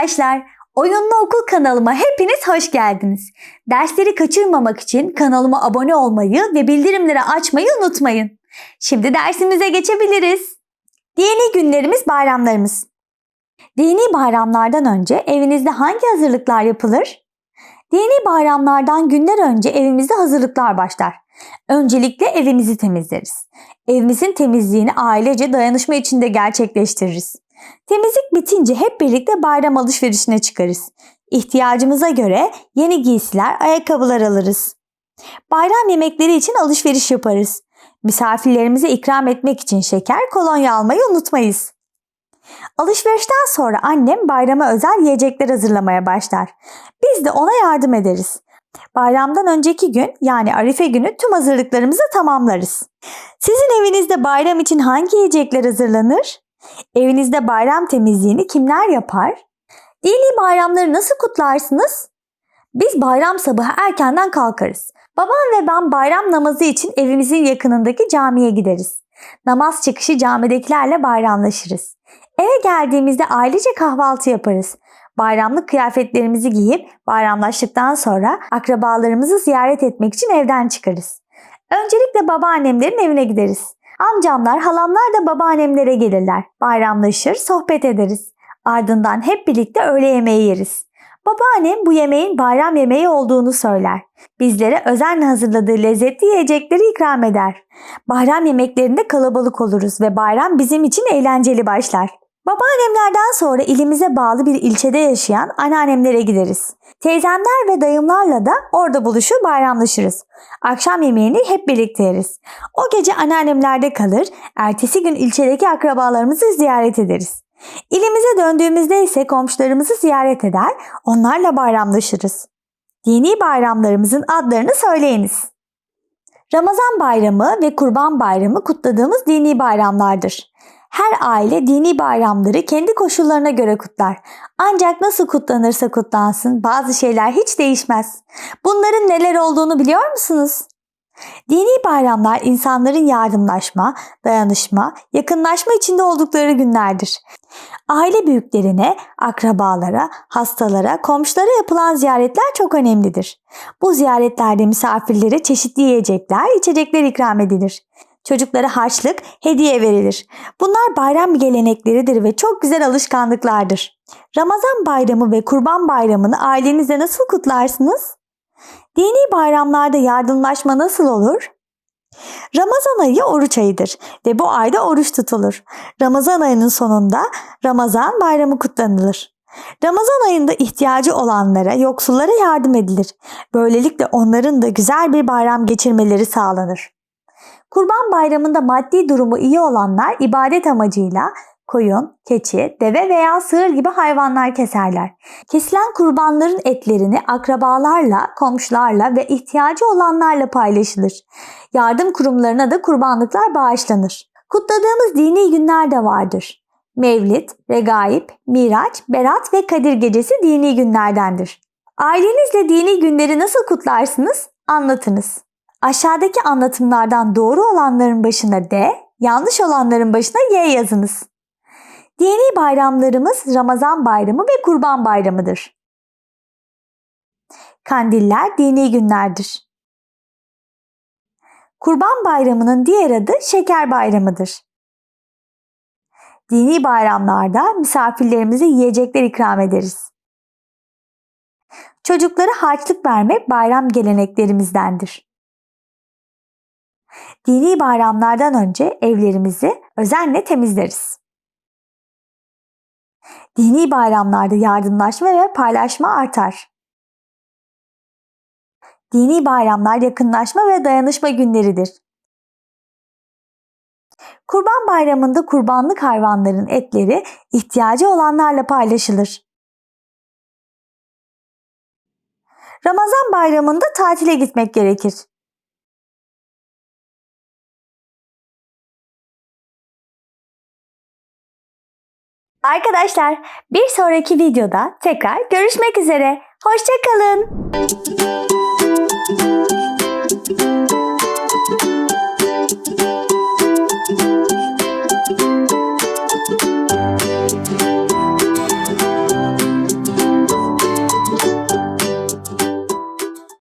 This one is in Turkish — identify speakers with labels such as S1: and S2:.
S1: Arkadaşlar. Oyunlu Okul kanalıma hepiniz hoş geldiniz. Dersleri kaçırmamak için kanalıma abone olmayı ve bildirimleri açmayı unutmayın. Şimdi dersimize geçebiliriz. Dini günlerimiz, bayramlarımız. Dini bayramlardan önce evinizde hangi hazırlıklar yapılır? Dini bayramlardan günler önce evimizde hazırlıklar başlar. Öncelikle evimizi temizleriz. Evimizin temizliğini ailece dayanışma içinde gerçekleştiririz. Temizlik bitince hep birlikte bayram alışverişine çıkarız. İhtiyacımıza göre yeni giysiler, ayakkabılar alırız. Bayram yemekleri için alışveriş yaparız. Misafirlerimize ikram etmek için şeker, kolonya almayı unutmayız. Alışverişten sonra annem bayrama özel yiyecekler hazırlamaya başlar. Biz de ona yardım ederiz. Bayramdan önceki gün yani Arife günü tüm hazırlıklarımızı tamamlarız. Sizin evinizde bayram için hangi yiyecekler hazırlanır? Evinizde bayram temizliğini kimler yapar? Dini bayramları nasıl kutlarsınız? Biz bayram sabahı erkenden kalkarız. Babam ve ben bayram namazı için evimizin yakınındaki camiye gideriz. Namaz çıkışı camidekilerle bayramlaşırız. Eve geldiğimizde ailece kahvaltı yaparız. Bayramlık kıyafetlerimizi giyip bayramlaştıktan sonra akrabalarımızı ziyaret etmek için evden çıkarız. Öncelikle babaannemlerin evine gideriz. Amcamlar, halamlar da babaannemlere gelirler. Bayramlaşır, sohbet ederiz. Ardından hep birlikte öğle yemeği yeriz. Babaannem bu yemeğin bayram yemeği olduğunu söyler. Bizlere özenle hazırladığı lezzetli yiyecekleri ikram eder. Bayram yemeklerinde kalabalık oluruz ve bayram bizim için eğlenceli başlar. Babaannemlerden sonra ilimize bağlı bir ilçede yaşayan anneannemlere gideriz. Teyzemler ve dayımlarla da orada buluşur bayramlaşırız. Akşam yemeğini hep birlikte yeriz. O gece anneannemlerde kalır, ertesi gün ilçedeki akrabalarımızı ziyaret ederiz. İlimize döndüğümüzde ise komşularımızı ziyaret eder, onlarla bayramlaşırız. Dini bayramlarımızın adlarını söyleyiniz. Ramazan bayramı ve Kurban bayramı kutladığımız dini bayramlardır. Her aile dini bayramları kendi koşullarına göre kutlar. Ancak nasıl kutlanırsa kutlansın bazı şeyler hiç değişmez. Bunların neler olduğunu biliyor musunuz? Dini bayramlar insanların yardımlaşma, dayanışma, yakınlaşma içinde oldukları günlerdir. Aile büyüklerine, akrabalara, hastalara, komşulara yapılan ziyaretler çok önemlidir. Bu ziyaretlerde misafirlere çeşitli yiyecekler, içecekler ikram edilir. Çocuklara harçlık, hediye verilir. Bunlar bayram gelenekleridir ve çok güzel alışkanlıklardır. Ramazan bayramı ve kurban bayramını ailenizle nasıl kutlarsınız? Dini bayramlarda yardımlaşma nasıl olur? Ramazan ayı oruç ayıdır ve bu ayda oruç tutulur. Ramazan ayının sonunda Ramazan bayramı kutlanılır. Ramazan ayında ihtiyacı olanlara, yoksullara yardım edilir. Böylelikle onların da güzel bir bayram geçirmeleri sağlanır. Kurban bayramında maddi durumu iyi olanlar ibadet amacıyla koyun, keçi, deve veya sığır gibi hayvanlar keserler. Kesilen kurbanların etlerini akrabalarla, komşularla ve ihtiyacı olanlarla paylaşılır. Yardım kurumlarına da kurbanlıklar bağışlanır. Kutladığımız dini günler de vardır. Mevlid, Regaib, Miraç, Berat ve Kadir Gecesi dini günlerdendir. Ailenizle dini günleri nasıl kutlarsınız? Anlatınız. Aşağıdaki anlatımlardan doğru olanların başına D, yanlış olanların başına Y yazınız. Dini bayramlarımız Ramazan bayramı ve Kurban bayramıdır. Kandiller dini günlerdir. Kurban bayramının diğer adı Şeker bayramıdır. Dini bayramlarda misafirlerimize yiyecekler ikram ederiz. Çocuklara harçlık vermek bayram geleneklerimizdendir. Dini bayramlardan önce evlerimizi özenle temizleriz. Dini bayramlarda yardımlaşma ve paylaşma artar. Dini bayramlar yakınlaşma ve dayanışma günleridir. Kurban bayramında kurbanlık hayvanların etleri ihtiyacı olanlarla paylaşılır. Ramazan bayramında tatile gitmek gerekir. Arkadaşlar bir sonraki videoda tekrar görüşmek üzere. Hoşçakalın.